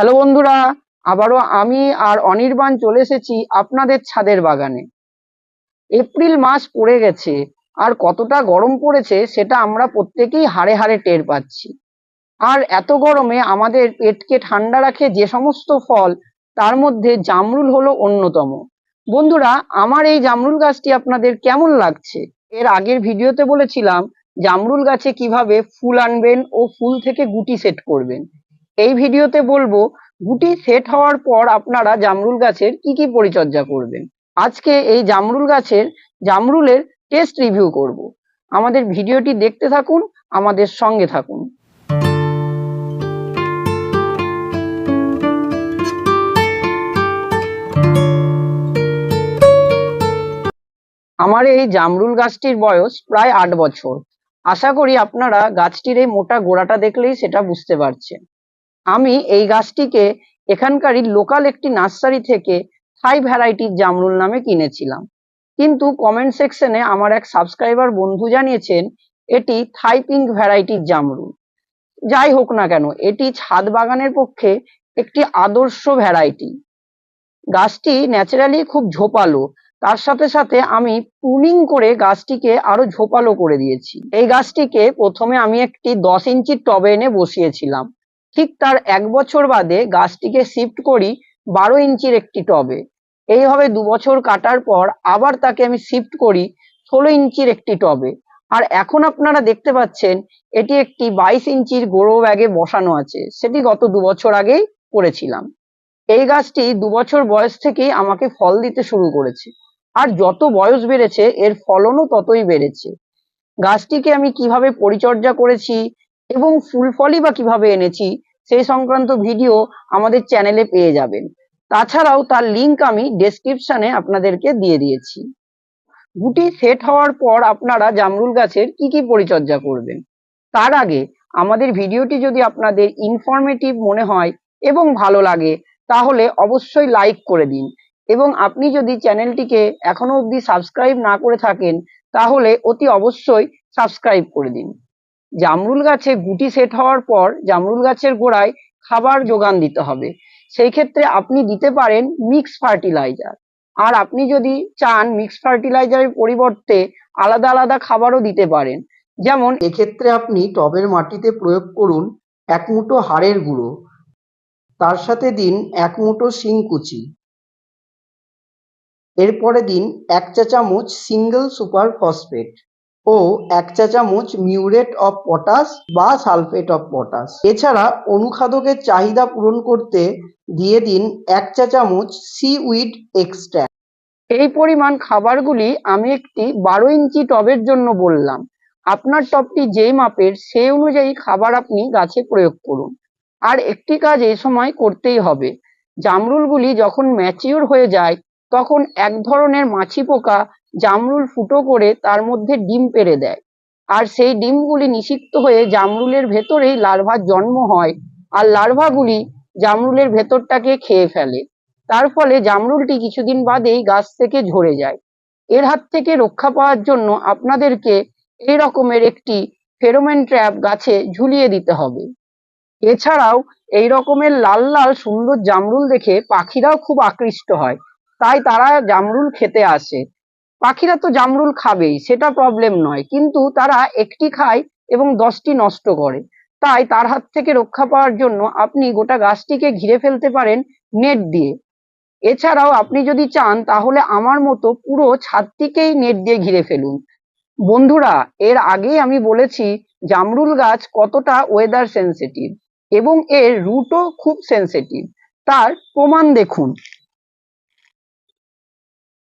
Hello বন্ধুরা, আবারও আমি আর অনির্বাণ চলে এসেছি আপনাদের ছাদের বাগানে। এপ্রিল মাস পড়ে গেছে, আর কতটা গরম পড়েছে সেটা আমরা প্রত্যেকেই হাড়ে হাড়ে টের পাচ্ছি। আর এত গরমে আমাদের পেটকে ঠান্ডা রাখে যে সমস্ত ফল, তার মধ্যে জামরুল হলো অন্যতম। বন্ধুরা, আমার এই জামরুল গাছটি আপনাদের কেমন লাগছে? এর আগের ভিডিওতে বলেছিলাম, জামরুল গাছে কীভাবে ফুল আনবেন ও ফুল থেকে গুটি সেট করবেন। এই ভিডিওতে বলব, গুটি সেট হওয়ার পর আপনারা জামরুল গাছের কি কি পরিচর্যা করবেন? আজকে এই জামরুল গাছের জামরুলের টেস্ট রিভিউ করব। আমাদের ভিডিওটি দেখতে থাকুন, আমাদের সঙ্গে থাকুন। আমার এই জামরুল গাছটির বয়স প্রায় আট বছর। আশা করি আপনারা গাছটির এই মোটা গোড়াটা দেখলেই সেটা বুঝতে পারছেন। আমি এই গাছটিকে এখানকারই লোকাল একটি নার্সারি থেকে থাই ভ্যারাইটির জামরুল নামে কিনেছিলাম। কিন্তু কমেন্ট সেকশনে আমার এক সাবস্ক্রাইবার বন্ধু জানিয়েছেন, এটি থাই পিঙ্ক ভ্যারাইটির জামরুল। যাই হোক না কেন, এটি ছাদ বাগানের পক্ষে একটি আদর্শ ভ্যারাইটি। গাছটি ন্যাচারালি খুব ঝোপালো। তার সাথে সাথে আমি প্রুনিং করে গাছটিকে আরও ঝোপালো করে দিয়েছি। এই গাছটিকে প্রথমে আমি একটি দশ ইঞ্চির টবে এনে বসিয়েছিলাম। ঠিক তার এক বছর বাদে গাছটিকে শিফট করি বারো ইঞ্চির একটি টবে। এইভাবে দু বছর কাটার পর আবার তাকে আমি শিফট করি ষোলো ইঞ্চির একটি টবে। আর এখন আপনারা দেখতে পাচ্ছেন, এটি একটি বাইশ ইঞ্চির গোড়ো ব্যাগে বসানো আছে। সেটি গত দু বছর আগেই করেছিলাম। এই গাছটি দু বছর বয়স থেকেই আমাকে ফল দিতে শুরু করেছে। আর যত বয়স বেড়েছে, এর ফলনও ততই বেড়েছে। গাছটিকে আমি কীভাবে পরিচর্যা করেছি এবং ফুল ফলই বা কীভাবে এনেছি, সেই সংক্রান্ত ভিডিও আমাদের চ্যানেলে পেয়ে যাবেন। তাছাড়াও তার লিংক আমি ডেসক্রিপশনে আপনাদেরকে দিয়ে দিয়েছি। গুটি সেট হওয়ার পর আপনারা জামরুল গাছের কি কি পরিচর্যা করবেন? তার আগে আমাদের ভিডিওটি যদি আপনাদের ইনফরমেটিভ মনে হয় এবং ভালো লাগে, তাহলে অবশ্যই লাইক করে দিন। এবং আপনি যদি চ্যানেলটিকে এখনও অবধি সাবস্ক্রাইব না করে থাকেন, তাহলে অতি অবশ্যই সাবস্ক্রাইব করে দিন। জামরুল গাছে গুটি সেট হওয়ার পর জামরুল গাছের গোড়ায় খাবার যোগান দিতে হবে। সেই ক্ষেত্রে আপনি দিতে পারেন মিক্স ফার্টিলাইজার আর আপনি যদি চান মিক্স ফার্টিলাইজারের পরিবর্তে আলাদা আলাদা খাবারও দিতে পারেন। যেমন এক্ষেত্রে আপনি টবের মাটিতে প্রয়োগ করুন এক মুঠো হাড়ের গুঁড়ো। তার সাথে দিন এক মুঠো শিংকুচি এরপরে দিন এক চা চামচ সিঙ্গেল সুপার ফসফেট ও এক চা চামচ মিউরেট অফ পটাশ বা সালফেট অফ পটাশ। এছাড়া অনুখাদকের চাহিদা পূরণ করতে দিয়ে দিন এক চা চামচ সি উইড এক্সট্র্যাক্ট এই পরিমাণ খাবারগুলি আমি একটি বারো ইঞ্চি টবের জন্য বললাম। আপনার টবটি যেই মাপের সেই অনুযায়ী খাবার আপনি গাছে প্রয়োগ করুন। আর একটি কাজ এই সময় করতেই হবে। জামরুলগুলি যখন ম্যাচিওর হয়ে যায়, তখন এক ধরনের মাছি পোকা জামরুল ফুটো করে তার মধ্যে ডিম পেড়ে দেয়। আর সেই ডিমগুলি নিষিক্ত হয়ে জামরুলের ভেতরেই লার্ভার জন্ম হয় আর লার্ভাগুলি জামরুলের ভেতরটাকে খেয়ে ফেলে। তার ফলে জামরুলটি কিছুদিন বাদেই গাছ থেকে ঝরে যায়। এর হাত থেকে রক্ষা পাওয়ার জন্য আপনাদেরকে এই রকমের একটি ফেরোমেন ট্র্যাপ গাছে ঝুলিয়ে দিতে হবে। এছাড়াও এই রকমের লাল লাল সুন্দর জামরুল দেখে পাখিরাও খুব আকৃষ্ট হয়। তাই তারা জামরুল খেতে আসে। পাখিরা তো জামরুল খাবেই, সেটা প্রবলেম নয়। কিন্তু তারা একটি খায় এবং দশটি নষ্ট করে। তাই তার হাত থেকে রক্ষা পাওয়ার জন্য আপনি গোটা গাছটিকে ঘিরে ফেলতে পারেন নেট দিয়ে। এছাড়াও আপনি যদি চান, তাহলে আমার মতো পুরো ছাদটিকেই নেট দিয়ে ঘিরে ফেলুন। বন্ধুরা, এর আগেই আমি বলেছি জামরুল গাছ কতটা ওয়েদার সেন্সিটিভ এবং এর রুটও খুব সেন্সিটিভ তার প্রমাণ দেখুন।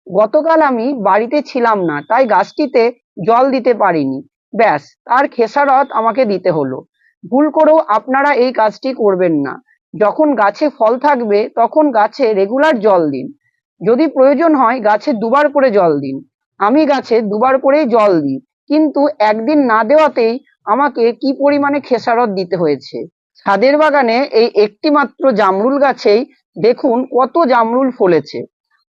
গতকাল আমি বাড়িতে ছিলাম না, তাই গাছটিতে জল দিতে পারিনি। ব্যাস, তার খেসারত আমাকে দিতে হলো। ভুল করেও আপনারা এই কাজটি করবেন না। যখন গাছে ফল থাকবে, তখন গাছে রেগুলার জল দিন। যদি প্রয়োজন হয়, গাছে দুবার করে জল দিন। আমি গাছে দুবার করেই জল দিই। কিন্তু একদিন না দেওয়াতেই আমাকে কি পরিমাণে খেসারত দিতে হয়েছে? ছাদের বাগানে এই একটি মাত্র জামরুল গাছেই দেখুন কত জামরুল ফলেছে।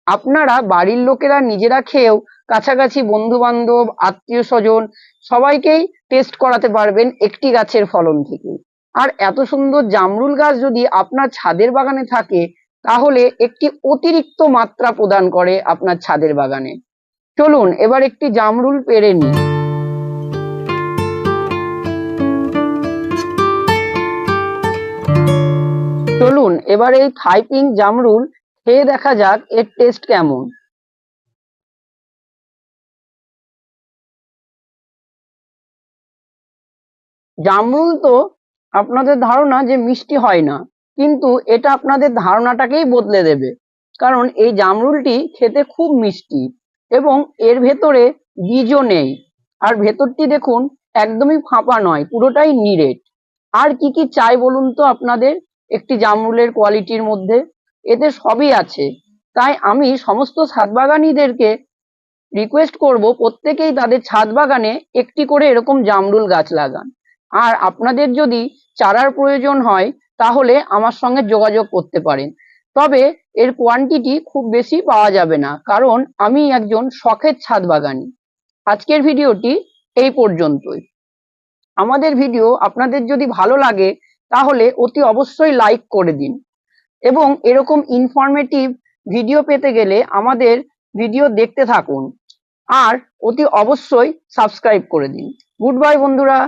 আপনারা বাড়ির লোকেরা নিজেরা খেয়েও কাছাকাছি বন্ধু বান্ধব আত্মীয় স্বজন সবাইকেই টেস্ট করাতে পারবেন একটি গাছের ফলন থেকে। আর এত সুন্দর জামরুল গাছ যদি আপনার ছাদের বাগানে থাকে, তাহলে একটি অতিরিক্ত মাত্রা প্রদান করে আপনার ছাদের বাগানে। চলুন, এবার একটি জামরুল পেরে নিই। চলুন, এবার এই থাইপিং জামরুল খেয়ে দেখা যাক এর টেস্ট কেমন। জামরুল তো আপনাদের ধারণা যে মিষ্টি হয় না, কিন্তু এটা আপনাদের ধারণাটাকেই বদলে দেবে। কারণ এই জামরুলটি খেতে খুব মিষ্টি এবং এর ভেতরে বীজও নেই। আর ভেতরটি দেখুন একদমই ফাঁপা নয়, পুরোটাই নিরেট। আর কি কি চাই বলুন তো আপনাদের একটি জামরুলের কোয়ালিটির মধ্যে? এতে সবই আছে। তাই আমি সমস্ত ছাদ বাগানীদেরকে রিকোয়েস্ট করব প্রত্যেকেই তাদের ছাদ বাগানে একটি করে এরকম জামরুল গাছ লাগান। আর আপনাদের যদি চারার প্রয়োজন হয়, তাহলে আমার সঙ্গে যোগাযোগ করতে পারেন। তবে এর কোয়ান্টিটি খুব বেশি পাওয়া যাবে না, কারণ আমি একজন শখের ছাদ বাগানি আজকের ভিডিওটি এই পর্যন্তই। আমাদের ভিডিও আপনাদের যদি ভালো লাগে, তাহলে অতি অবশ্যই লাইক করে দিন। এবং এরকম ইনফরমেটিভ ভিডিও পেতে গেলে আমাদের ভিডিও দেখতে থাকুন। আর অতি অবশ্যই সাবস্ক্রাইব করে দিন। গুড বাই বন্ধুরা।